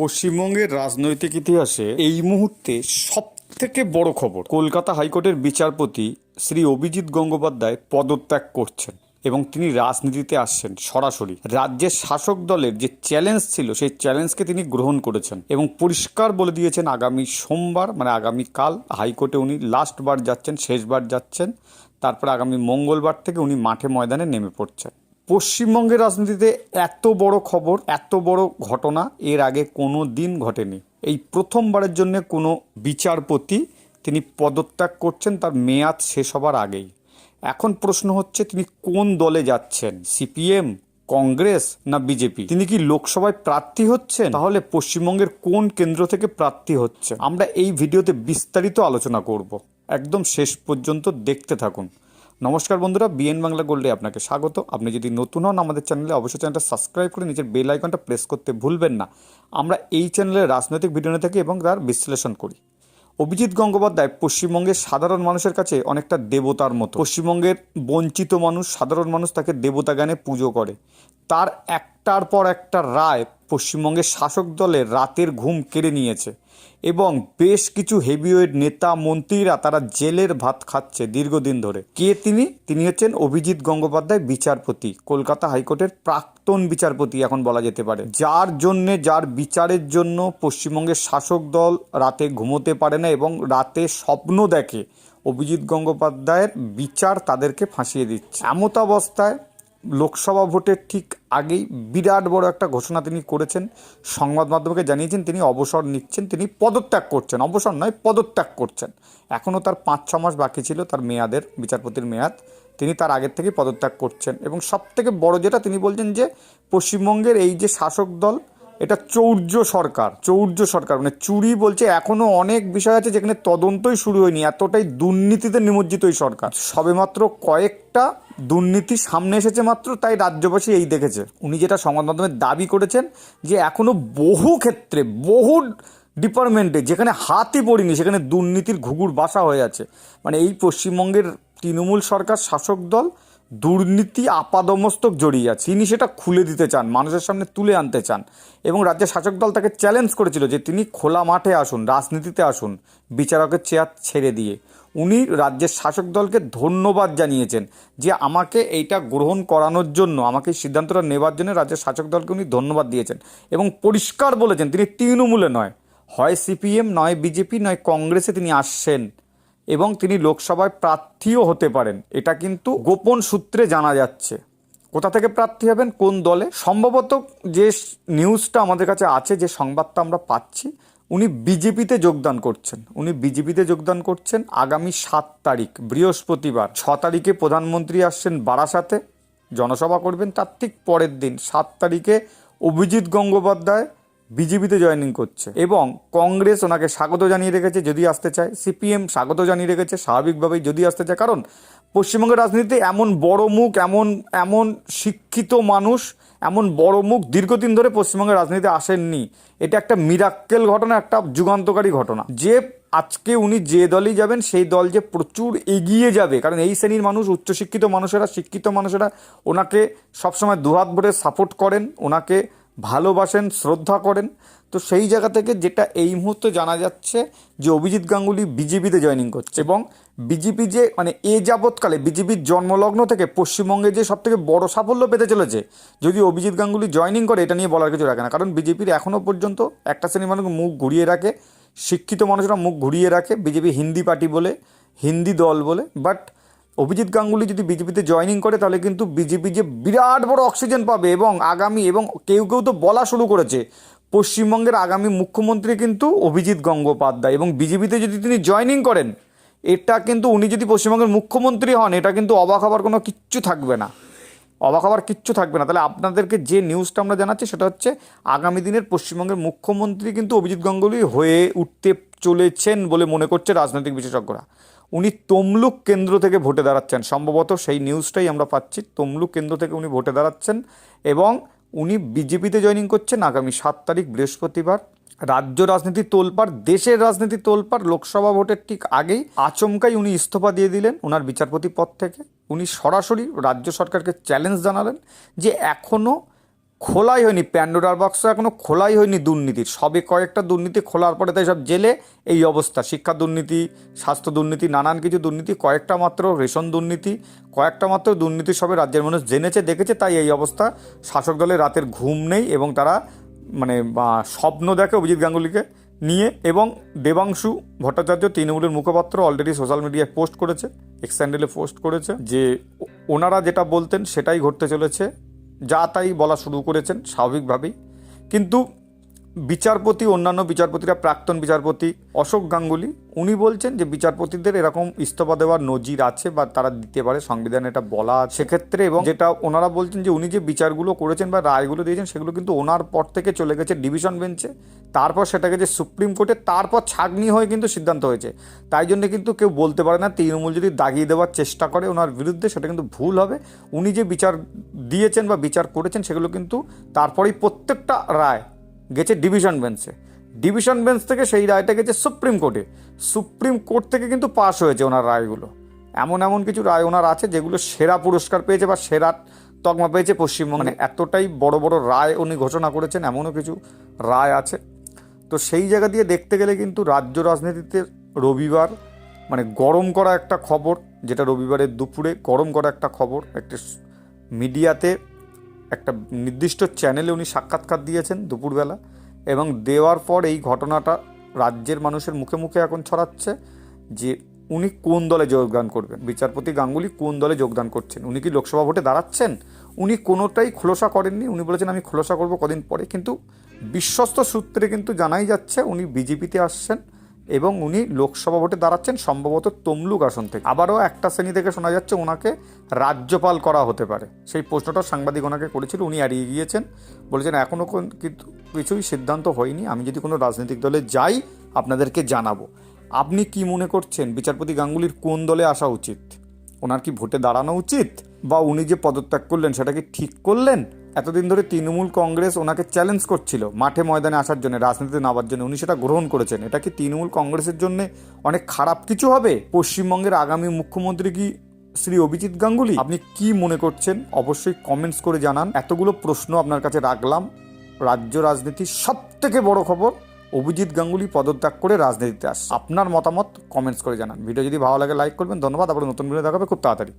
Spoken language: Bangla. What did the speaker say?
পশ্চিমবঙ্গের রাজনৈতিক ইতিহাসে এই মুহূর্তে সব থেকে বড় খবর। কলকাতা হাইকোর্টের বিচারপতি শ্রী অভিজিৎ গঙ্গোপাধ্যায় পদত্যাগ করছেন এবং তিনি রাজনীতিতে আসছেন সরাসরি। রাজ্যের শাসক দলের যে চ্যালেঞ্জ ছিল, সেই চ্যালেঞ্জকে তিনি গ্রহণ করেছেন এবং পরিষ্কার বলে দিয়েছেন আগামী সোমবার মানে আগামী কাল হাইকোর্টে উনি লাস্টবার যাচ্ছেন, শেষবার যাচ্ছেন, তারপরে আগামী মঙ্গলবার থেকে উনি মাঠে ময়দানে নেমে পড়ছেন। পশ্চিমবঙ্গের রাজনীতিতে এত বড় খবর, এত বড় ঘটনা এর আগে কোনো দিন ঘটেনি। এই প্রথমবারের জন্য কোনো বিচারপতি তিনি পদত্যাগ করছেন, তার মেয়াদ শেষ হবার আগেই। এখন প্রশ্ন হচ্ছে, তিনি কোন দলে যাচ্ছেন? সিপিএম, কংগ্রেস না বিজেপি? তিনি কি লোকসভায় প্রার্থী হচ্ছেন? তাহলে পশ্চিমবঙ্গের কোন কেন্দ্র থেকে প্রার্থী হচ্ছে আমরা এই ভিডিওতে বিস্তারিত আলোচনা করব। একদম শেষ পর্যন্ত দেখতে থাকুন। নমস্কার বন্ধুরা, বিএন বাংলা গোল্ডে আপনাকে স্বাগত। আপনি যদি নতুন হন আমাদের চ্যানেলে, অবশ্যই চ্যানেলটা সাবস্ক্রাইব করে নিজের বেল আইকনটা প্রেস করতে ভুলবেন না। আমরা এই চ্যানেলে রাজনৈতিক ভিডিও নিয়ে থাকি এবং তার বিশ্লেষণ করি। অভিজিৎ গঙ্গোপাধ্যায় পশ্চিমবঙ্গের সাধারণ মানুষের কাছে অনেকটা দেবতার মতো। পশ্চিমবঙ্গের বঞ্চিত মানুষ, সাধারণ মানুষ তাকে দেবতা জ্ঞানে পুজো করে। তার একটার পর একটা রায় পশ্চিমবঙ্গের শাসক দলের রাতের ঘুম কেড়ে নিয়েছে এবং বেশ কিছু হেভিওয়েট নেতা, মন্ত্রীরা তারা জেলের ভাত খাচ্ছে দীর্ঘদিন ধরে। কে তিনি? তিনি হচ্ছেন অভিজিৎ গঙ্গোপাধ্যায়, বিচারপতি, কলকাতা হাইকোর্টের প্রাক্তন বিচারপতি এখন বলা যেতে পারে। যার জন্যে, যার বিচারের জন্য পশ্চিমবঙ্গের শাসক দল রাতে ঘুমোতে পারে না এবং রাতে স্বপ্ন দেখে অভিজিৎ গঙ্গোপাধ্যায়ের বিচার তাদেরকে ফাঁসিয়ে দিচ্ছে। এমত অবস্থায় লোকসভা ভোটের ঠিক আগেই বিরাট বড় একটা ঘোষণা তিনি করেছেন। সংবাদ মাধ্যমকে জানিয়েছেন, তিনি অবসর নিচ্ছেন, তিনি পদত্যাগ করছেন। অবসর নয়, পদত্যাগ করছেন। এখনও তার পাঁচ, ছ মাস বাকি ছিল তার মেয়াদের, বিচারপতির মেয়াদ। তিনি তার আগের থেকেই পদত্যাগ করছেন এবং সব থেকে বড় যেটা তিনি বলছেন যে, পশ্চিমবঙ্গের এই যে শাসক দল, এটা চৌর্য সরকার চৌর্য সরকার। মানে চুরি বলছে, এখনও অনেক বিষয় আছে যেখানে তদন্তই শুরু হয়নি। এতটাই দুর্নীতিতে নিমজ্জিত এই সরকার। সবেমাত্র কয়েকটা দুর্নীতি সামনে এসেছে মাত্র, তাই রাজ্যবাসী এই দেখেছে। উনি যেটা সংবাদ মাধ্যমে দাবি করেছেন যে এখনও বহু ক্ষেত্রে, বহু ডিপার্টমেন্টে যেখানে হাতই পড়িনি, সেখানে দুর্নীতির ঘুঘুর বাসা হয়ে আছে। মানে এই পশ্চিমবঙ্গের তৃণমূল সরকার শাসক দল দুর্নীতি আপাদমস্তক জড়িয়ে আছে। তিনি সেটা খুলে দিতে চান, মানুষের সামনে তুলে আনতে চান এবং রাজ্যের শাসক দল তাকে চ্যালেঞ্জ করেছিল যে তিনি খোলা মাঠে আসুন, রাজনীতিতে আসুন, বিচারকের চেয়ার ছেড়ে দিয়ে। উনি রাজ্যের শাসক দলকে ধন্যবাদ জানিয়েছেন যে আমাকে এইটা গ্রহণ করানোর জন্য, আমাকে সিদ্ধান্তটা নেবার জন্য রাজ্যের শাসক দলকে উনি ধন্যবাদ দিয়েছেন এবং পরিষ্কার বলেছেন, তিনি তৃণমূলে নয়, হয় সিপিএম, নয় বিজেপি, নয় কংগ্রেসে তিনি আসছেন। এবং তিনি লোকসভায় প্রার্থীও হতে পারেন। এটা কিন্তু গোপন সূত্রে জানা যাচ্ছে। কোথা থেকে প্রার্থী হবেন? কোন দলে? সম্ভবত যে নিউজটা আমাদের কাছে আছে, যে সংবাদটা আমরা পাচ্ছি, উনি বিজেপিতে যোগদান করছেন। উনি বিজেপিতে যোগদান করছেন আগামী সাত তারিখ, বৃহস্পতিবার। ছ তারিখে প্রধানমন্ত্রী আসছেন বারাসাতে। জনসভা করবেন তার ঠিক পরের দিন, সাত তারিখে অভিজিৎ গঙ্গোপাধ্যায় বিজেপিতে জয়েনিং করছে। এবং কংগ্রেস ওনাকে স্বাগত জানিয়ে রেখেছে যদি আসতে চায়। সিপিএম স্বাগত জানিয়ে রেখেছে, স্বাভাবিকভাবেই যদি আসতে চায়। কারণ পশ্চিমবঙ্গের রাজনীতিতে এমন বড় মুখ, এমন এমন শিক্ষিত মানুষ, এমন বড় মুখ দীর্ঘদিন ধরে পশ্চিমবঙ্গের রাজনীতিতে আসেননি। এটা একটা মিরাক্কেল ঘটনা, একটা যুগান্তকারী ঘটনা। যে আজকে উনি যে দলই যাবেন, সেই দল যে প্রচুর এগিয়ে যাবে। কারণ এই শ্রেণির মানুষ, উচ্চশিক্ষিত মানুষেরা, শিক্ষিত মানুষেরা ওনাকে সবসময় দুহাত ভরে সাপোর্ট করেন। ওনাকে ভালোবাসেন, শ্রদ্ধা করেন। তো সেই জায়গা থেকে যেটা এই মুহূর্তে জানা যাচ্ছে যে অভিজিৎ গাঙ্গুলি বিজেপিতে জয়েনিং করছে এবং বিজেপি যে মানে এ যাবৎকালে বিজেপির জন্মলগ্ন থেকে পশ্চিমবঙ্গে যে সব থেকে বড় সাফল্য পেতে চলেছে, যদি অভিজিৎ গাঙ্গুলি জয়েনিং করে, এটা নিয়ে বলার কিছু রাখে না। কারণ বিজেপির এখনও পর্যন্ত একটা শ্রেণির মানুষ মুখ ঘুরিয়ে রাখে, শিক্ষিত মানুষরা মুখ ঘুরিয়ে রাখে। বিজেপি হিন্দি পার্টি বলে, হিন্দি দল বলে বাট অভিজিৎ গাঙ্গুলি যদি বিজেপিতে জয়েনিং করে, তাহলে কিন্তু বিজেপি যে বিরাট বড় অক্সিজেন পাবে এবং আগামী এবং কেউ কেউ তো বলা শুরু করেছে, পশ্চিমবঙ্গের আগামী মুখ্যমন্ত্রী কিন্তু অভিজিৎ গঙ্গোপাধ্যায় এবং বিজেপিতে যদি তিনি জয়েনিং করেন, এটা কিন্তু উনি যদি পশ্চিমবঙ্গের মুখ্যমন্ত্রী হন, এটা কিন্তু অবাক হবার কোনো কিচ্ছু থাকবে না। অবাক হবার কিচ্ছু থাকবে না। তাহলে আপনাদেরকে যে নিউজটা আমরা জানাচ্ছি, সেটা হচ্ছে আগামী দিনের পশ্চিমবঙ্গের মুখ্যমন্ত্রী কিন্তু অভিজিৎ গাঙ্গুলি হয়ে উঠতে চলেছেন বলে মনে করছে রাজনৈতিক বিশেষজ্ঞরা। উনি তমলুক কেন্দ্র থেকে ভোটে দাঁড়াচ্ছেন। সম্ভবত সেই নিউজটাই আমরা পাচ্ছি। তমলুক কেন্দ্র থেকে উনি ভোটে দাঁড়াচ্ছেন এবং উনি বিজেপিতে জয়েনিং করছেন আগামী সাত তারিখ বৃহস্পতিবার। রাজ্য রাজনীতি তোলপাড়, দেশের রাজনীতি তোলপাড় লোকসভা ভোটের ঠিক আগেই আচমকাই উনি ইস্তফা দিয়ে দিলেন ওনার বিচারপতি পদ থেকে। উনি সরাসরি রাজ্য সরকারকে চ্যালেঞ্জ জানালেন যে এখনও খোলাই হয়নি প্যান্ডোরার বক্স এখনও খোলাই হয়নি দুর্নীতির সবে কয়েকটা দুর্নীতি খোলার পরে তাই সব জেলে এই অবস্থা। শিক্ষা দুর্নীতি, স্বাস্থ্য দুর্নীতি, নানান কিছু দুর্নীতি, কয়েকটা মাত্র রেশন দুর্নীতি, কয়েকটা মাত্র দুর্নীতি সবে রাজ্যের মানুষ জেনেছে, দেখেছে, তাই এই অবস্থা। শাসক দলের রাতের ঘুম নেই এবং তারা মানে স্বপ্ন দেখে অভিজিৎ গাঙ্গুলিকে নিয়ে এবং দেবাংশু ভট্টাচার্য তৃণমূলের মুখপাত্র অলরেডি সোশ্যাল মিডিয়ায় পোস্ট করেছে এক্স হ্যান্ডেলে পোস্ট করেছে যে ওনারা যেটা বলতেন সেটাই ঘটতে চলেছে। যা তাই বলা শুরু করেছেন স্বাভাবিকভাবেই। কিন্তু বিচারপতি, অন্যান্য বিচারপতিরা, প্রাক্তন বিচারপতি অশোক গাঙ্গুলি, উনি বলছেন যে বিচারপতিদের এরকম ইস্তফা দেওয়ার নজির আছে বা তারা দিতে পারে, সংবিধানে এটা বলা সেক্ষেত্রে এবং যেটা ওনারা বলছেন যে উনি যে বিচারগুলো করেছেন বা রায়গুলো দিয়েছেন, সেগুলো কিন্তু ওনার পর থেকে চলে গেছে ডিভিশন বেঞ্চে, তারপর সেটা গেছে সুপ্রিম কোর্টে তারপর ছাগনি হয়ে কিন্তু সিদ্ধান্ত হয়েছে। তাই জন্য কিন্তু কেউ বলতে পারে না, তৃণমূল যদি দাগিয়ে দেওয়ার চেষ্টা করে ওনার বিরুদ্ধে, সেটা কিন্তু ভুল হবে। উনি যে বিচার দিয়েছেন বা বিচার করেছেন, সেগুলো কিন্তু তারপরেই প্রত্যেকটা রায় গেছে ডিভিশন বেঞ্চে। ডিভিশন বেঞ্চ থেকে সেই রায়টা গেছে সুপ্রিম কোর্টে। সুপ্রিম কোর্ট থেকে কিন্তু পাশ হয়েছে ওনার রায়গুলো। এমন এমন কিছু রায় ওনার আছে যেগুলো সেরা পুরস্কার পেয়েছে বা সেরা তকমা পেয়েছে পশ্চিমবঙ্গে। মানে এতটাই বড় বড় রায় উনি ঘোষণা করেছেন, এমনও কিছু রায় আছে। তো সেই জায়গা দিয়ে দেখতে গেলে কিন্তু রাজ্য রাজনীতিতে রবিবার মানে গরম করা একটা খবর, যেটা রবিবারের দুপুরে গরম করা একটা খবর, একটা মিডিয়াতে একটা নির্দিষ্ট চ্যানেলে উনি সাক্ষাৎকার দিয়েছেন দুপুরবেলা এবং দেওয়ার পর এই ঘটনাটা রাজ্যের মানুষের মুখে মুখে এখন ছড়াচ্ছে যে উনি কোন দলে যোগদান করবেন? বিচারপতি গাঙ্গুলি কোন দলে যোগদান করছেন? উনি কি লোকসভা ভোটে দাঁড়াচ্ছেন? উনি কোনোটাই খোলসা করেননি। উনি বলেছেন, আমি খোলসা করব কদিন পরে। কিন্তু বিশ্বস্ত সূত্রে কিন্তু জানাই যাচ্ছে, উনি বিজেপিতে আসছেন। এবং উনি লোকসভা ভোটে দাঁড়াচ্ছেন সম্ভবত তমলুক আসন থেকে। আবারও একটা শ্রেণি থেকে শোনা যাচ্ছে ওনাকে রাজ্যপাল করা হতে পারে। সেই প্রশ্নটা সাংবাদিক ওনাকে করেছিল, উনি এড়িয়ে গিয়েছেন। বলেছেন এখনও কিন্তু কিছুই সিদ্ধান্ত হয়নি। আমি যদি কোনো রাজনৈতিক দলে যাই, আপনাদেরকে জানাব। আপনি কি মনে করছেন, বিচারপতি গাঙ্গুলির কোন দলে আসা উচিত? ওনার কি ভোটে দাঁড়ানো উচিত? বা উনি যে পদত্যাগ করলেন, সেটা কি ঠিক করলেন? এতদিন ধরে তৃণমূল কংগ্রেস ওনাকে চ্যালেঞ্জ করছিল, মাঠে ময়দানে আসার জন্য, রাজনীতিতে নামার জন্য, উনি সেটা গ্রহণ করেছেন। এটা কি তৃণমূল কংগ্রেসের জন্য অনেক খারাপ কিছু হবে? পশ্চিমবঙ্গের আগামী মুখ্যমন্ত্রী কি শ্রী অভিজিৎ গাঙ্গুলি? আপনি কি মনে করছেন? অবশ্যই কমেন্টস করে জানান। এতগুলো প্রশ্ন আপনার কাছে রাখলাম। রাজ্য রাজনীতির সব থেকে বড় খবর, অভিজিৎ গাঙ্গুলি পদত্যাগ করে রাজনীতিতে আসছে। আপনার মতামত কমেন্টস করে জানান। ভিডিও যদি ভালো লাগে লাইক করবেন। ধন্যবাদ। আবার নতুন ভিডিও দেখাবে। খুব তাড়াতাড়ি।